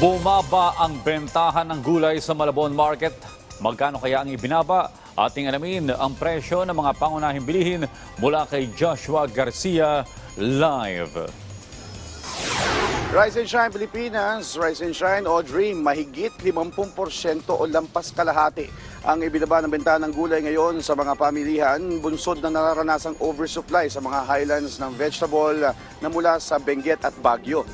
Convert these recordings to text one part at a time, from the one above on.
Bumaba ang bentahan ng gulay sa Malabon Market. Magkano kaya ang ibinaba? Ating alamin ang presyo ng mga pangunahing bilihin mula kay Joshua Garcia live. Rise and Shine Pilipinas, Rise and Shine Audrey, mahigit 50% o lampas kalahati ang ibinaba ng benta ng gulay ngayon sa mga pamilihan, bunsod na nararanasang oversupply sa mga highlands ng vegetable na mula sa Benguet at Baguio.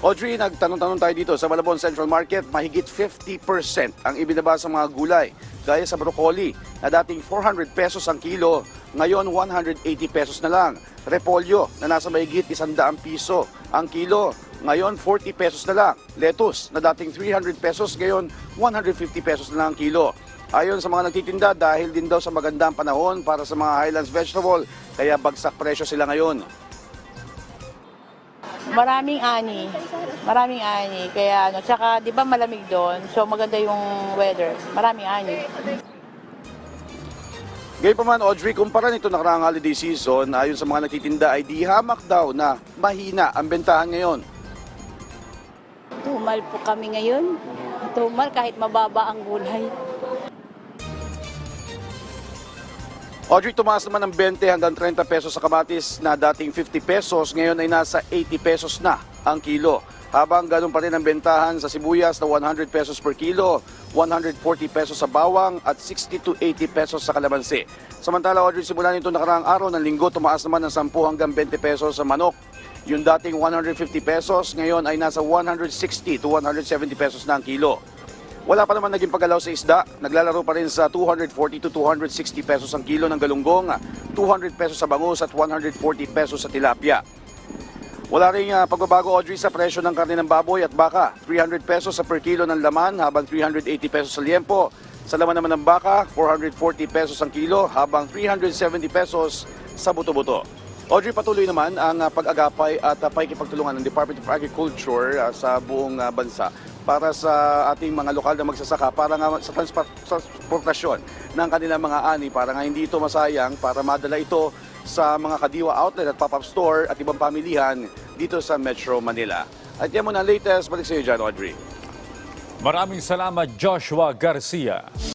Audrey, nagtanong-tanong tayo dito sa Malabon Central Market, mahigit 50% ang ibinaba sa mga gulay. Gaya sa broccoli na dating 400 pesos ang kilo, ngayon 180 pesos na lang. Repolyo na nasa mahigit 100 piso ang kilo, ngayon 40 pesos na lang. Lettuce na dating 300 pesos, ngayon 150 pesos na lang ang kilo. Ayon sa mga nagtitinda, dahil din daw sa magandang panahon para sa mga highlands vegetable, kaya bagsak presyo sila ngayon. Maraming ani. Maraming ani. Kaya ano, tsaka 'di ba malamig doon? So maganda yung weather. Maraming ani. Gayunpaman, Audrey, kumpara nito nakaraang holiday season, ayon sa mga nagtitinda ay di hamak daw na mahina ang bentahan ngayon. Tumal po kami ngayon. Tumal kahit mababa ang gulay. Audrey, tumaas naman ng 20 hanggang 30 pesos sa kamatis na dating 50 pesos, ngayon ay nasa 80 pesos na ang kilo. Habang ganun pa rin ang bentahan sa sibuyas na 100 pesos per kilo, 140 pesos sa bawang at 60 to 80 pesos sa kalamansi. Samantala, Audrey, simula nito nakaraang araw ng linggo, tumaas naman ng 10 hanggang 20 pesos sa manok. Yung dating 150 pesos, ngayon ay nasa 160 to 170 pesos na ang kilo. Wala pa naman naging pagalaw sa isda. Naglalaro pa rin sa 240 to 260 pesos ang kilo ng galunggong, 200 pesos sa bangus at 140 pesos sa tilapia. Wala rin ah, pagbabago, Audrey, sa presyo ng karne ng baboy at baka. 300 pesos sa per kilo ng laman habang 380 pesos sa liempo. Sa laman naman ng baka, 440 pesos ang kilo habang 370 pesos sa buto-buto. Audrey, patuloy naman ang ah, pag-agapay at uh, pakikipagtulungan ng Department of Agriculture ah, sa buong ah, bansa para sa ating mga lokal na magsasaka para nga sa transport, transportasyon ng kanilang mga ani para nga hindi ito masayang para madala ito sa mga kadiwa outlet at pop-up store at ibang pamilihan dito sa Metro Manila. At yan muna latest. Balik sa iyo dyan, Audrey. Maraming salamat Joshua Garcia.